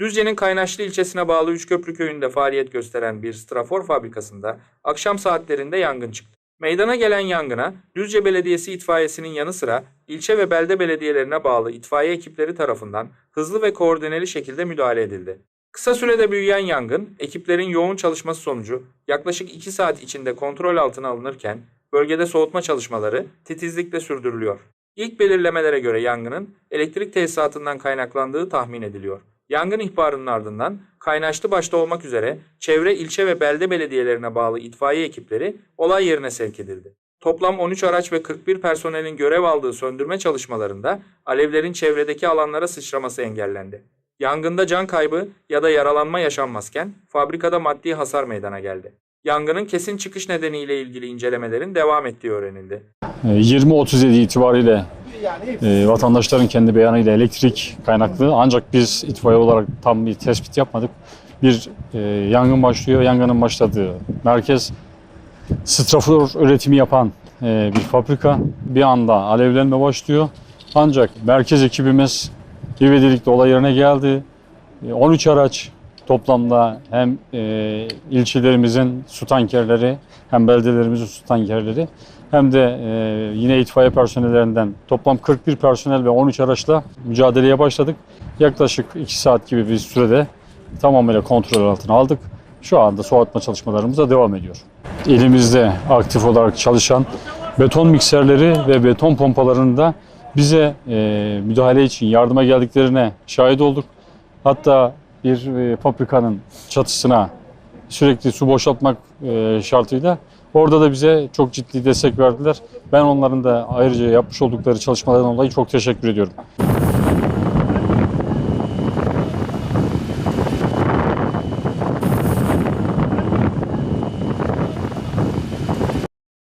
Düzce'nin Kaynaşlı ilçesine bağlı Üçköprü köyünde faaliyet gösteren bir strafor fabrikasında akşam saatlerinde yangın çıktı. Meydana gelen yangına Düzce Belediyesi itfaiyesinin yanı sıra ilçe ve belde belediyelerine bağlı itfaiye ekipleri tarafından hızlı ve koordineli şekilde müdahale edildi. Kısa sürede büyüyen yangın, ekiplerin yoğun çalışması sonucu yaklaşık 2 saat içinde kontrol altına alınırken bölgede soğutma çalışmaları titizlikle sürdürülüyor. İlk belirlemelere göre yangının elektrik tesisatından kaynaklandığı tahmin ediliyor. Yangın ihbarının ardından Kaynaşlı başta olmak üzere çevre ilçe ve belde belediyelerine bağlı itfaiye ekipleri olay yerine sevk edildi. Toplam 13 araç ve 41 personelin görev aldığı söndürme çalışmalarında alevlerin çevredeki alanlara sıçraması engellendi. Yangında can kaybı ya da yaralanma yaşanmazken fabrikada maddi hasar meydana geldi. Yangının kesin çıkış nedeniyle ilgili incelemelerin devam ettiği öğrenildi. E, 20.37 itibariyle e, vatandaşların kendi beyanıyla elektrik kaynaklı ancak biz itfaiye olarak tam bir tespit yapmadık. Bir e, yangın başlıyor. Yangının başladığı merkez strafor üretimi yapan e, bir fabrika. Bir anda alevlenme başlıyor. Ancak merkez ekibimiz ivedilikle olay yerine geldi. E, 13 araç toplamda hem e, ilçelerimizin su tankerleri hem beldelerimizin su tankerleri hem de e, yine itfaiye personellerinden toplam 41 personel ve 13 araçla mücadeleye başladık. Yaklaşık 2 saat gibi bir sürede tamamıyla kontrol altına aldık. Şu anda soğutma çalışmalarımız da devam ediyor. Elimizde aktif olarak çalışan beton mikserleri ve beton pompalarında bize e, müdahale için yardıma geldiklerine şahit olduk. Hatta bir e, fabrikanın çatısına sürekli su boşaltmak e, şartıyla orada da bize çok ciddi destek verdiler. Ben onların da ayrıca yapmış oldukları çalışmalardan dolayı çok teşekkür ediyorum.